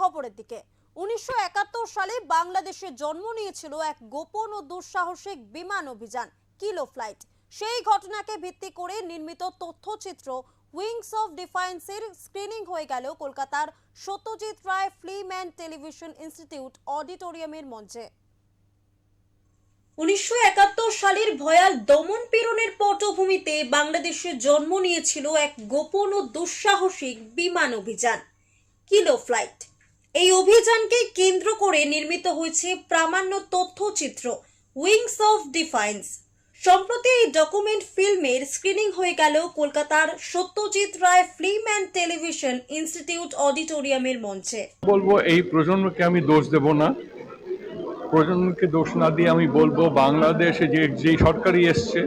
খবরের দিকে। উনিশশো একাত্তর সালে বাংলাদেশে জন্ম নিয়েছিল এক গোপন ও দুঃসাহসিক বিমান অভিযান, কিলো ফ্লাইট। সেই ঘটনাকে ভিত্তি করে নির্মিত তথ্যচিত্র উইংস অফ ডিফায়েন্সের স্ক্রিনিং হয়ে গেল কলকাতার Satyajit Ray film and television institute অডিটোরিয়ামের মঞ্চে। উনিশশো একাত্তর সালের ভয়াল দমন পীড়নের পটভূমিতে বাংলাদেশে জন্ম নিয়েছিল এক গোপন ও দুঃসাহসিক বিমান অভিযান। Kilo flight. এই অভিযানকে কেন্দ্র করে নির্মিত হয়েছে প্রামাণ্য তথ্যচিত্র উইংস অফ ডিফাইন্স সম্প্রতি এই ডকুমেন্ট ফিল্মের স্ক্রিনিং হয়ে গেল কলকাতার Satyajit Ray film and television institute অডিটোরিয়ামের মঞ্চে। বলব, এই প্রজন্মকে আমি দোষ দেব না। প্রজন্মকে দোষ না দিয়ে আমি বলব, বাংলাদেশে যে যেই সরকারি এসছে,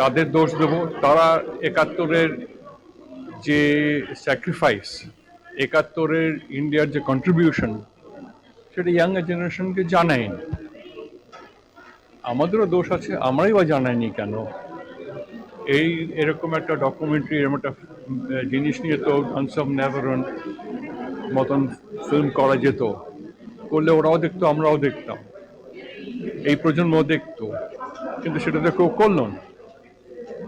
তাদের দোষ দেব। তারা একাত্তরের যে স্যাক্রিফাইস একাত্তরের ইন্ডিয়ার যে কন্ট্রিবিউশন সেটা ইয়াং জেনারেশনকে জানায়নি। আমাদেরও দোষ আছে, আমরাই বা জানাইনি কেন? এই এরকম একটা ডকুমেন্টারি এরকম একটা জিনিস নিয়ে তো গানস অফ নেভারন মতন ফিল্ম করা যেত। করলে ওরাও দেখতো, আমরাও দেখতাম। এই প্রজন্ম দেখতো। কিন্তু সেটা তো কেউ করল না।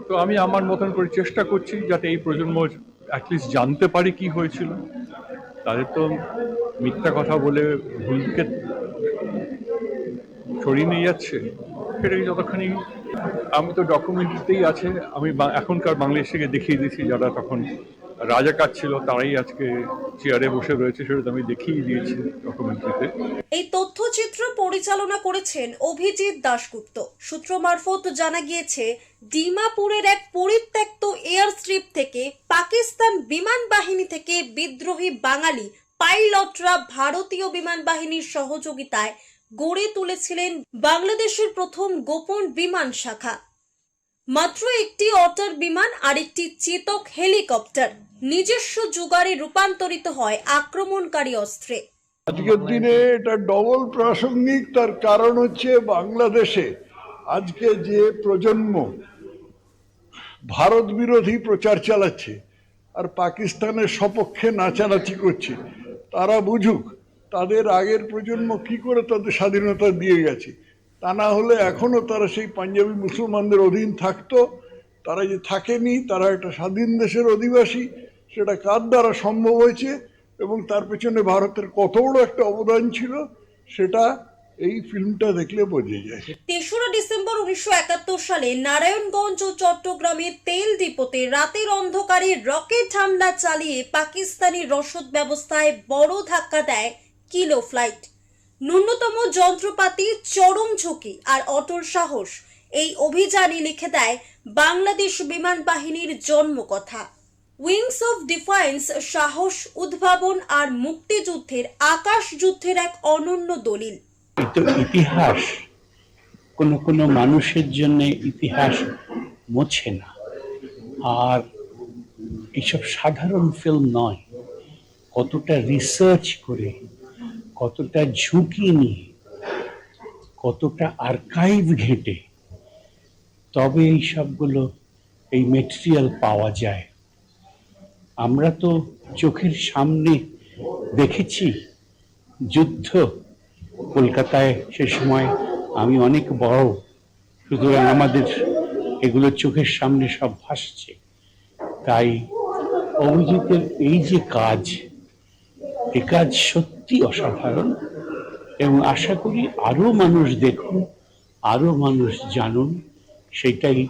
তো আমি আমার মতন করে চেষ্টা করছি যাতে এই প্রজন্ম অ্যাটলিস্ট জানতে পারি কি হয়েছিল। তাদের তো মিথ্যা কথা বলে ভুলকে ছড়িয়ে নিয়ে যাচ্ছে। সেটাকে যতখানি আমি তো ডকুমেন্টারিতেই আছে। আমি এখনকার বাংলাদেশকে দেখিয়ে দিয়েছি যারা তখন রাজাকার ছিল, তারাই আজকে চেয়ারে বসে রয়েছে, সেটা আমি দেখিয়ে দিয়েছি ডকুমেন্টারিতে এই তথ্যচিত্র পরিচালনা করেছেন অভিজিৎ দাশগুপ্ত। সূত্র মারফত জানা গিয়েছে, ডিমাপুরের এক পরিত্যক্ত এয়ার স্ট্রিপ থেকে পাকিস্তান বিমান বাহিনী থেকে বিদ্রোহী বাঙালি পাইলটরা ভারতীয় বিমান বাহিনীর সহযোগিতায় গড়ে তুলেছিলেন বাংলাদেশের প্রথম গোপন বিমান শাখা। মাত্র একটি অটার বিমান আর একটি চেতক হেলিকপ্টার নিজস্ব জোগাড়ে রূপান্তরিত হয় আক্রমণকারী অস্ত্রে। আজকের দিনে এটা ডবল প্রাসঙ্গিক, তার কারণ হচ্ছে বাংলাদেশে আজকে যে প্রজন্ম ভারত বিরোধী প্রচার চালাচ্ছে আর পাকিস্তানের সপক্ষে নাচানাচি করছে। তারা বুঝুক, তাদের আগের প্রজন্ম কি করে তাদের স্বাধীনতা দিয়ে গেছে। তা না হলে এখনও তারা সেই পাঞ্জাবি মুসলমানদের অধীন থাকতো। তারা যে থাকেনি, তারা একটা স্বাধীন দেশের অধিবাসী, সেটা কার দ্বারা সম্ভব হয়েছে? এবং তার পেছনে ভারতের কত বড় একটা অবদান ছিল, সেটা এই ফিল্মটা দেখলে বোঝা যায়। তেসরা ডিসেম্বর উনিশশো একাত্তর সালে নারায়ণগঞ্জ ও চট্টগ্রামের তেল ডিপোতে রাতের অন্ধকারে রকেট হামলা চালিয়ে পাকিস্তানি রসদ ব্যবস্থায় বড় ধাক্কা দেয় কিলো ফ্লাইট। ন্যূনতম যন্ত্রপাতি, চরম ঝুঁকি আর অটল সাহস, এই অভিযানই লিখে দেয় বাংলাদেশ বিমান বাহিনীর জন্মকথা উইংস অফ ডিফায়েন্স, সাহস, উদ্ভাবন আর মুক্তিযুদ্ধের আকাশ যুদ্ধের এক অনন্য দলিল। তো ইতিহাস, কোনো কোনো মানুষের জন্য ইতিহাস মোছে না। আর এইসব সাধারণ ফিল্ম নয়, কতটা রিসার্চ করে, কতটা ঝুঁকি নিয়ে, কতটা আর্কাইভ ঘেটে, তবে এই সবগুলো, এই মেটেরিয়াল পাওয়া যায়। আমরা তো চোখের সামনে দেখেছি, যুদ্ধ কলকাতায় সে সময় আমি অনেক বড়, সুতরাং আমাদের এগুলো চোখের সামনে সব ভাসছে। তাই অভিজিতের এই যে কাজ, এ কাজ সত্যি অসাধারণ এবং আশা করি আরও মানুষ দেখুন, আরও মানুষ জানুন, সেটাই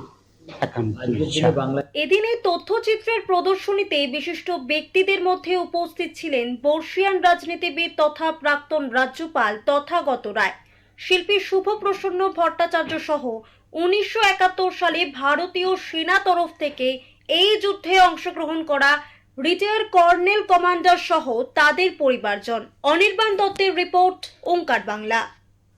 এদিন তথ্যচিত্রের প্রদর্শনীতে বিশিষ্ট ব্যক্তিদের মধ্যে উপস্থিত ছিলেন বর্ষিয়ান রাজনীতিবিদ তথা প্রাক্তন রাজ্যপাল তথাগত রায়। শিল্পী শুভ প্রসন্ন ভট্টাচার্য সহ উনিশশো একাত্তর সালে ভারতীয় সেনা তরফ থেকে এই যুদ্ধে অংশগ্রহণ করা রিটায়ার কর্নেল কমান্ডার সহ তাদের পরিবারজন। অনির্বাণ দত্তের রিপোর্ট ওঙ্কার বাংলা।